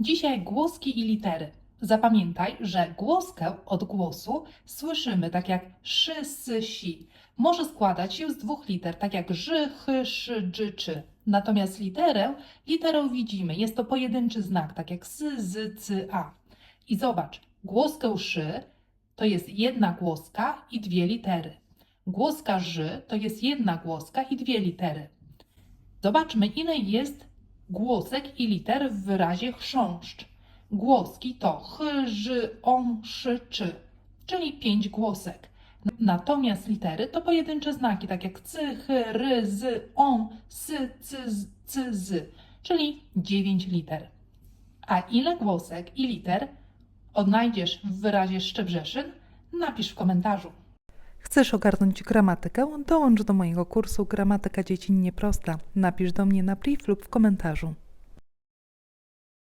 Dzisiaj głoski i litery. Zapamiętaj, że głoskę od głosu słyszymy tak jak szy, sy, si. Może składać się z dwóch liter, tak jak ży, chy, szy, dży, czy. Natomiast literę, literę widzimy, jest to pojedynczy znak, tak jak sy, zy, cy, a. I zobacz, głoskę szy to jest jedna głoska i dwie litery. Głoska ży to jest jedna głoska i dwie litery. Zobaczmy, ile jest głosek i liter w wyrazie chrząszcz. Głoski to ch, ży, on, szy, czy, czyli pięć głosek. Natomiast litery to pojedyncze znaki, tak jak cy, chy, ry, zy, on, sy, cy, z, cy, zy, czyli dziewięć liter. A ile głosek i liter odnajdziesz w wyrazie Szczebrzeszyn? Napisz w komentarzu. Chcesz ogarnąć gramatykę? Dołącz do mojego kursu Gramatyka dzieci nieprosta. Napisz do mnie na priv lub w komentarzu.